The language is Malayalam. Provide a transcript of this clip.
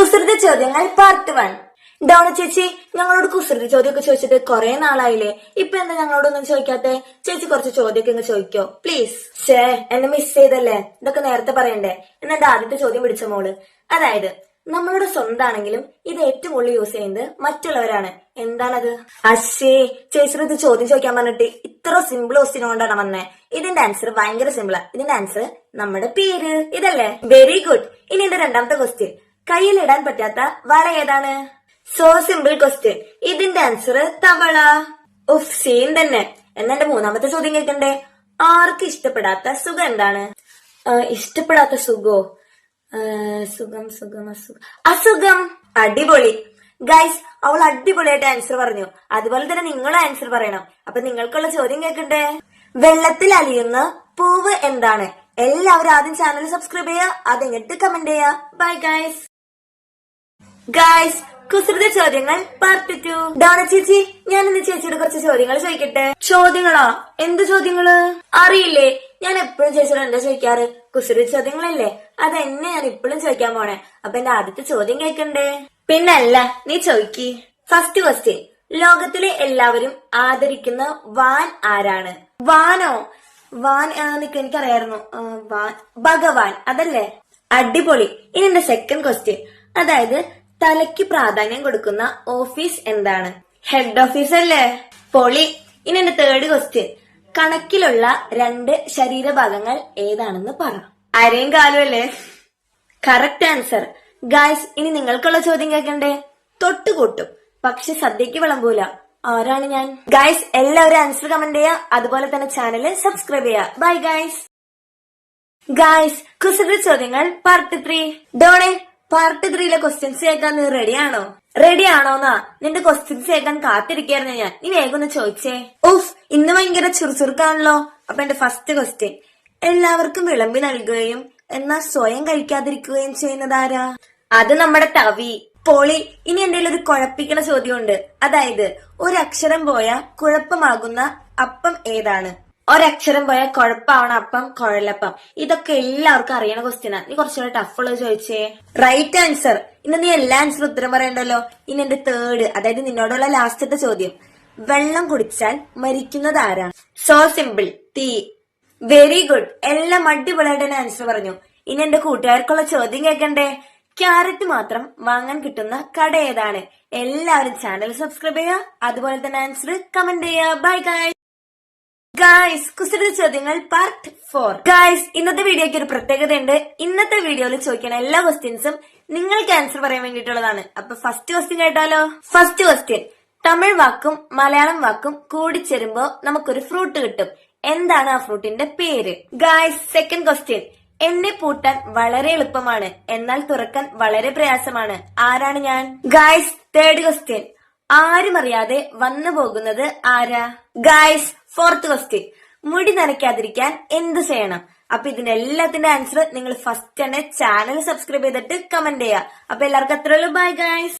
കുസൃതി ചോദ്യങ്ങൾ പാർട്ട് വൺ ഡോണ ചേച്ചി ഞങ്ങളോട് കുസൃതി ചോദ്യമൊക്കെ ചോദിച്ചിട്ട് കുറെ നാളായില്ലേ? ഇപ്പൊ എന്താ ഞങ്ങളോടൊന്നും ചോദിക്കാത്തെ? ചേച്ചി കുറച്ച് ചോദ്യമൊക്കെ ഇങ്ങ് ചോദിക്കോ. പ്ലീസ് ഷേ എന്നെ മിസ് ചെയ്തല്ലേ? ഇതൊക്കെ നേരത്തെ പറയണ്ടേ? എന്നെ ആദ്യത്തെ ചോദ്യം പിടിച്ച മോൾ. അതായത് നമ്മളുടെ സ്വന്താണെങ്കിലും ഇത് ഏറ്റവും കൂടുതൽ യൂസ് ചെയ്യുന്നത് മറ്റുള്ളവരാണ്. എന്താണത്? അശ്ശേ ചേച്ചിയുടെ ഇത് ചോദ്യം ചോദിക്കാൻ പറഞ്ഞിട്ട് ഇത്ര സിമ്പിൾ ക്വസ്റ്റ്യൻ കൊണ്ടാണ് വന്നേ. ഇതിന്റെ ആൻസർ ഭയങ്കര സിമ്പിളാ ഇതിന്റെ ആൻസർ നമ്മുടെ പേര്. ഇതല്ലേ? വെരി ഗുഡ് ഇനി എന്റെ രണ്ടാമത്തെ ക്വസ്റ്റ്യൻ കയ്യിലിടാൻ പറ്റാത്ത വള ഏതാണ്? സോ സിമ്പിൾ ക്വസ്റ്റ്യൻ ഇതിന്റെ ആൻസർ തവള. ഉഫ് സീൻ തന്നെ. എന്നാ മൂന്നാമത്തെ ചോദ്യം കേൾക്കണ്ടേ? ആർക്ക് ഇഷ്ടപ്പെടാത്ത സുഖം എന്താണ്? ഇഷ്ടപ്പെടാത്ത സുഖോ? സുഖം സുഖം അസുഖം. അസുഖം. അടിപൊളി. ഗൈസ് അവൾ അടിപൊളിയായിട്ട് ആൻസർ പറഞ്ഞു. അതുപോലെ തന്നെ നിങ്ങൾ ആൻസർ പറയണം. അപ്പൊ നിങ്ങൾക്കുള്ള ചോദ്യം കേൾക്കണ്ടേ? വെള്ളത്തിൽ അലിയുന്ന പൂവ് എന്താണ്? എല്ലാവരും ആദ്യം ചാനൽ സബ്സ്ക്രൈബ് ചെയ്യുക അതെങ്ങിട്ട് കമന്റ് ചെയ്യുക. ബൈ ഗൈസ് ഗായ്സ് കുസൃത ചോദ്യങ്ങൾ പാർട്ട് ടു ഡോണ ചേച്ചി ഞാൻ ഇന്ന് ചേച്ചിയുടെ കുറച്ച് ചോദ്യങ്ങൾ ചോദിക്കട്ടെ? ചോദ്യങ്ങളോ? എന്ത് ചോദ്യങ്ങൾ? അറിയില്ലേ? ഞാൻ എപ്പോഴും ചേച്ചിയോട് എന്താ ചോദിക്കാറ്? കുസൃത ചോദ്യങ്ങളല്ലേ? അതെന്നെ ഞാൻ ഇപ്പോഴും ചോദിക്കാൻ പോണേ. അപ്പൊ എന്റെ ആദ്യത്തെ ചോദ്യം കേൾക്കണ്ടേ പിന്നല്ല നീ ചോദിക്കി. ഫസ്റ്റ് ക്വസ്റ്റ്യൻ ലോകത്തിലെ എല്ലാവരും ആദരിക്കുന്ന വാൻ ആരാണ്? വാനോ? വാൻ നിക്ക് എനിക്കറിയായിരുന്നു. വാൻ. ഭഗവാൻ. അതല്ലേ? അടിപൊളി. ഇനി എന്റെ സെക്കൻഡ് ക്വസ്റ്റ്യൻ അതായത് തലയ്ക്ക് പ്രാധാന്യം കൊടുക്കുന്ന ഓഫീസ് എന്താണ്? ഹെഡ് ഓഫീസ് അല്ലേ? പൊളി. ഇനി എന്റെ തേർഡ് ക്വസ്റ്റ്യൻ കണക്കിലുള്ള രണ്ട് ശരീരഭാഗങ്ങൾ ഏതാണെന്ന് പറ. അരയും കാലും അല്ലേ? കറക്റ്റ് ആൻസർ ഗായ്സ് ഇനി നിങ്ങൾക്കുള്ള ചോദ്യം കേൾക്കണ്ടേ? തൊട്ടുകൂട്ടും. പക്ഷെ സദ്യക്ക് വിളമ്പൂല. ആരാണ് ഞാൻ? ഗായ്സ് എല്ലാവരും ആൻസർ കമന്റ് ചെയ്യുക അതുപോലെ തന്നെ ചാനൽ സബ്സ്ക്രൈബ് ചെയ്യുക ബൈ ഗായ്സ് ഗായ്സ് കുസൃതി ചോദ്യങ്ങൾ പാർട്ട് ത്രീ ഡോണെ പാർട്ട് ത്രീയിലെ ക്വസ്റ്റ്യൻസ് കേൾക്കാൻ നീ റെഡി ആണോ? റെഡി ആണോന്നാ? നിന്റെ ക്വസ്റ്റ്യൻസ് കേൾക്കാൻ കാത്തിരിക്കായിരുന്നു ഞാൻ. നീ വേഗം ഒന്ന് ചോദിച്ചേ. ഉഫ് ഇന്ന് ഭയങ്കര ചുറുചുറുക്കാണല്ലോ. അപ്പൊ എന്റെ ഫസ്റ്റ് ക്വസ്റ്റ്യൻ എല്ലാവർക്കും വിളമ്പി നൽകുകയും എന്നാൽ സ്വയം കഴിക്കാതിരിക്കുകയും ചെയ്യുന്നത് ആരാ അത് നമ്മുടെ തവി. പോളി ഇനി എന്റെ ഒരു കുഴപ്പിക്കണ ചോദ്യമുണ്ട്. അതായത് ഒരക്ഷരം പോയ കുഴപ്പമാകുന്ന അപ്പം ഏതാണ്? ഒരക്ഷരം പോയാൽ കുഴപ്പമാണ് അപ്പം കുഴലപ്പം. ഇതൊക്കെ എല്ലാവർക്കും അറിയണ ക്വസ്റ്റ്യനാണ് നീ കുറച്ചുകൂടെ ടഫ് ഉള്ളത് ചോദിച്ചേ. റൈറ്റ് ആൻസർ ഇന്ന് നീ എല്ലാ ആൻസർ ഉത്തരം പറയണ്ടല്ലോ? ഇനി എന്റെ തേർഡ് അതായത് നിന്നോടുള്ള ലാസ്റ്റത്തെ ചോദ്യം. വെള്ളം കുടിച്ചാൽ മരിക്കുന്നത് ആരാ? സോ സിമ്പിൾ തീ വെരി ഗുഡ് എല്ലാം അടിപൊളിയായിട്ട് ആൻസർ പറഞ്ഞു. ഇനി എന്റെ കൂട്ടുകാർക്കുള്ള ചോദ്യം കേൾക്കണ്ടേ? ക്യാരറ്റ് മാത്രം വാങ്ങാൻ കിട്ടുന്ന കട ഏതാണ്? എല്ലാവരും ചാനൽ സബ്സ്ക്രൈബ് ചെയ്യുക. അതുപോലെ തന്നെ ആൻസർ കമന്റ് ചെയ്യുക. ബൈ ഗായ് ഗായ്സ് കുസൃതി ചോദ്യങ്ങൾ പാർട്ട് ഫോർ ഗായ്സ് ഇന്നത്തെ വീഡിയോയ്ക്ക് ഒരു പ്രത്യേകത ഉണ്ട് ഇന്നത്തെ വീഡിയോയിൽ ചോദിക്കുന്ന എല്ലാ ക്വസ്റ്റ്യൻസും നിങ്ങൾക്ക് ആൻസർ പറയാൻ വേണ്ടിയിട്ടുള്ളതാണ്. അപ്പൊ ഫസ്റ്റ് ക്വസ്റ്റ്യൻ കേട്ടാലോ? ഫസ്റ്റ് ക്വസ്റ്റ്യൻ തമിഴ് വാക്കും മലയാളം വാക്കും കൂടിച്ചേരുമ്പോ നമുക്കൊരു ഫ്രൂട്ട് കിട്ടും. എന്താണ് ആ ഫ്രൂട്ടിന്റെ പേര്? ഗായ്സ് സെക്കൻഡ് ക്വസ്റ്റ്യൻ എന്നെ പൂട്ടാൻ വളരെ എളുപ്പമാണ്. എന്നാൽ തുറക്കാൻ വളരെ പ്രയാസമാണ്. ആരാണ് ഞാൻ? ഗായ്സ് തേർഡ് ക്വസ്റ്റ്യൻ ആരും അറിയാതെ വന്നു പോകുന്നത് ആരാ? ഗായ്സ് ഫോർത്ത് ക്വസ്റ്റ്യൻ മുടി നനയ്ക്കാതിരിക്കാൻ എന്ത് ചെയ്യണം? അപ്പൊ ഇതിന്റെ എല്ലാത്തിന്റെ ആൻസർ നിങ്ങൾ ഫസ്റ്റ് തന്നെ ചാനൽ സബ്സ്ക്രൈബ് ചെയ്തിട്ട് കമന്റ് ചെയ്യുക. അപ്പൊ എല്ലാവർക്കും അത്രയുള്ളൂ ബൈ ഗായ്സ്